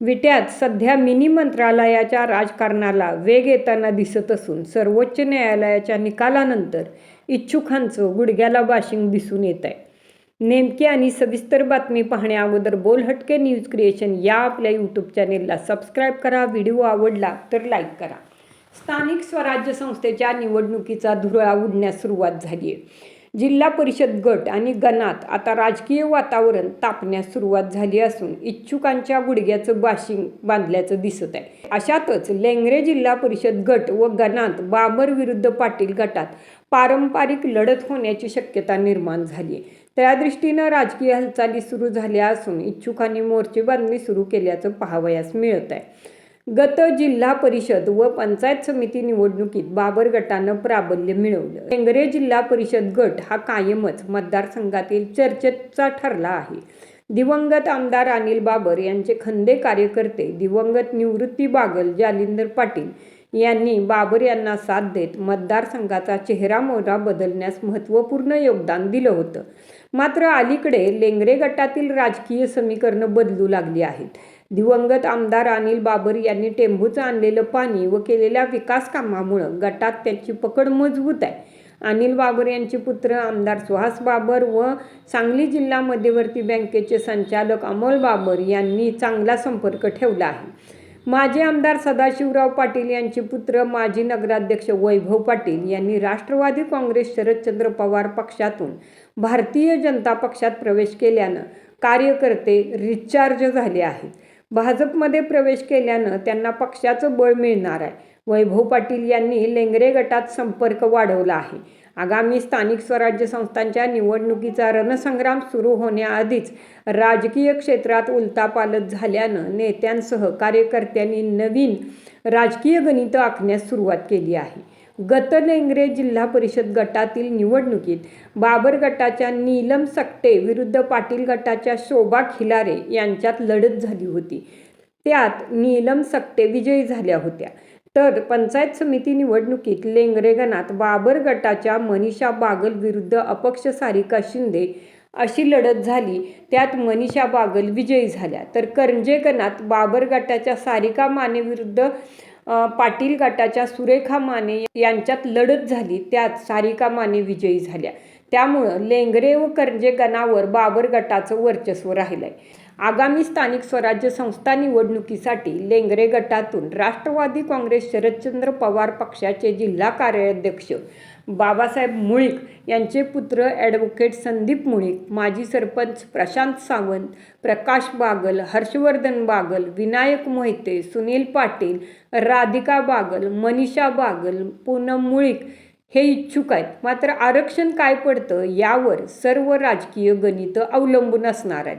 विट्यात सध्या मिनी मंत्रालयाच्या राजकारणाला वेग येताना दिसत असून सर्वोच्च न्यायालयाच्या निकालानंतर इच्छुकांचं गुडघ्याला बाशिंग दिसून येत आहे. नेमकी आणि सविस्तर बातमी पाहण्याअगोदर बोलहटके न्यूज क्रिएशन या आपल्या यूट्यूब चॅनेलला सबस्क्राईब करा व्हिडिओ आवडला तर लाईक करा. स्थानिक स्वराज्य संस्थेच्या निवडणुकीचा धुरळा उडण्यास सुरुवात झाली आहे. जिल्हा परिषद गट आणि गणात आता राजकीय वातावरण तापण्यास सुरुवात झाली असून इच्छुकांच्या गुडघ्याचं बाशिंग बांधल्याचं दिसत आहे. अशातच लेंगरे जिल्हा परिषद गट व गणात बाबर विरुद्ध पाटील गटात पारंपरिक लढत होण्याची शक्यता निर्माण झाली आहे. त्या दृष्टीनं राजकीय हालचाली सुरू झाल्या असून इच्छुकांनी मोर्चे बांधणी सुरू केल्याचं पाहावयास मिळत आहे. गत जिल्हा परिषद व पंचायत समिती निवडणुकीत बाबर गटानं प्राबल्य मिळवलं. लेंगरे जिल्हा परिषद गट हा कायमच मतदारसंघातील चर्चेचा ठरला आहे. दिवंगत आमदार अनिल बाबर यांचे खंदे कार्यकर्ते दिवंगत निवृत्ती बागल जालिंदर पाटील यांनी बाबर यांना साथ देत मतदारसंघाचा चेहरा मोहरा बदलण्यास महत्त्वपूर्ण योगदान दिलं होतं. मात्र अलीकडे लेंगरे गटातील राजकीय समीकरणं बदलू लागली आहेत. दिवंगत आमदार अनिल बाबर यांनी टेंभूचं आणलेलं पाणी व केलेल्या विकास कामामुळं गटात त्यांची पकड मजबूत आहे. अनिल बाबर यांचे पुत्र आमदार सुहास बाबर व सांगली जिल्हा मध्यवर्ती बँकेचे संचालक अमोल बाबर यांनी चांगला संपर्क ठेवला आहे. माजी आमदार सदाशिवराव पाटील यांचे पुत्र माजी नगराध्यक्ष वैभव पाटील यांनी राष्ट्रवादी काँग्रेस शरदचंद्र पवार पक्षातून भारतीय जनता पक्षात प्रवेश केल्यानं कार्यकर्ते रिचार्ज झाले आहेत. भाजपमध्ये प्रवेश केल्यानं त्यांना पक्षाचं बळ मिळणार आहे. वैभव पाटील यांनी लेंगरे गटात संपर्क वाढवला आहे. आगामी स्थानिक स्वराज्य संस्थांच्या निवडणुकीचा रणसंग्राम सुरू होण्याआधीच राजकीय क्षेत्रात उलतापालत झाल्यानं नेत्यांसह कार्यकर्त्यांनी नवीन राजकीय गणितं आखण्यास सुरुवात केली आहे. गत लेंगरे जिल्हा परिषद गटातील निवडणुकीत बाबर गटाच्या नीलम सकटे विरुद्ध पाटील गटाच्या शोभा खिलारे यांच्यात लढत झाली होती. त्यात नीलम सकटे विजयी झाल्या होत्या. तर पंचायत समिती निवडणुकीत लेंगरे गणात बाबर गटाच्या मनीषा बागल विरुद्ध अपक्ष सारिका शिंदे अशी लढत झाली. त्यात मनीषा बागल विजयी झाल्या. तर करंजे गणात बाबर गटाच्या सारिका माने विरुद्ध पाटील गटाच्या सुरेखा माने यांच्यात लढत झाली. त्यात सारिका माने विजयी झाल्या. त्यामुळं लेंगरे व करंजे गणावर बाबर गटाचं वर्चस्व राहिलंय. आगामी स्थानिक स्वराज्य संस्था निवडणुकीसाठी लेंगरे गटातून राष्ट्रवादी काँग्रेस शरदचंद्र पवार पक्षाचे जिल्हा कार्याध्यक्ष बाबासाहेब मुळीक यांचे पुत्र ॲडव्होकेट संदीप मुळीक माजी सरपंच प्रशांत सावंत प्रकाश बागल हर्षवर्धन बागल विनायक मोहिते सुनील पाटील राधिका बागल मनीषा बागल पूनम मुळीक हे इच्छुक आहेत. मात्र आरक्षण काय पडतं यावर सर्व राजकीय गणितं अवलंबून असणार आहेत.